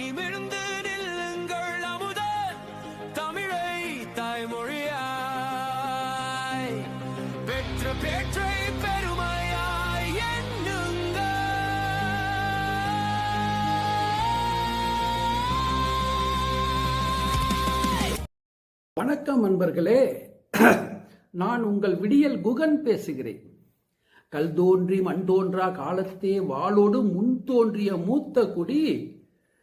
நிமிழ்ந்து நில்லுங்கள் அமுத தமிழை தாய்மொழியாய். பெற்ற பேற்றை பெருமையாய் வணக்கம் அன்பர்களே. நான் உங்கள் விடியல் குகன் பேசுகிறேன். கல் தோன்றி மண் தோன்றா காலத்தே வாளோடு முன் தோன்றிய மூத்த குடி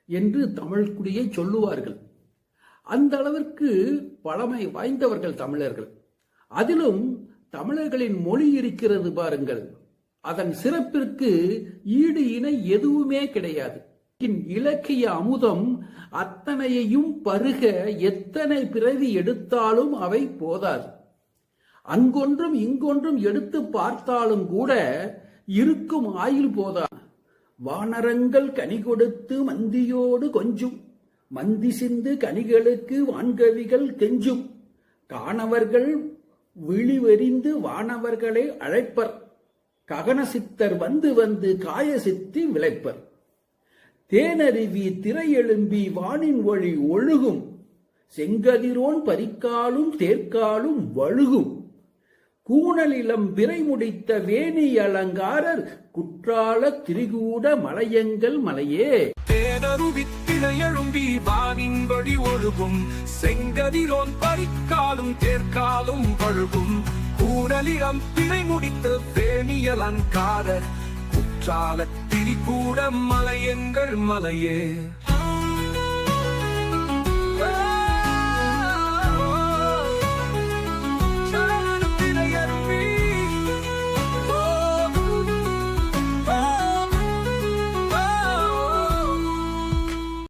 என்று தமிழ்குடியை சொல்லுவார்கள். அந்த அளவிற்கு பழமை வாய்ந்தவர்கள் தமிழர்கள். அதிலும் தமிழர்களின் மொழி இருக்கிறது பாருங்கள். அதன் சிறப்பிற்கு ஈடு இணை எதுவுமே கிடையாது. இலக்கிய அமுதம் அத்தனையையும் பருக எத்தனை பிறவி எடுத்தாலும் அவை போதாது. அங்கொன்றும் இங்கொன்றும் எடுத்து பார்த்தாலும் கூட இருக்கும் ஆயுள் போதாது. வானரங்கள் கனி கொடுத்து மந்தியோடு கொஞ்சும். மந்தி சிந்து கனிகளுக்கு வான்கவிகள் கெஞ்சும். காணவர்கள் விழிவெறிந்து வானவர்களை அழைப்பர். ககன சித்தர் வந்து வந்து காய சித்தி விளைப்பர். தேனருவி திரையெழும்பி வானின் ஒளி ஒழுகும். செங்கதிரோன் பரிக்காலும் தேர்க்காலும் வழுகும். கூணலிலம் விரை முடித்த வேணி அலங்காரர் குற்றால திரிகூட மலையங்கள் மலையே. தேதருவித்திழையழும்பி எழும்பி ஒழுகும். செங்கதிரோன் பறிக்காலும் தேர்க்காலும் பழுகும். கூடலிடம் பிழை முடித்த வேணியலங்காரர் குற்றால திரிகூட மலையங்கள் மலையே.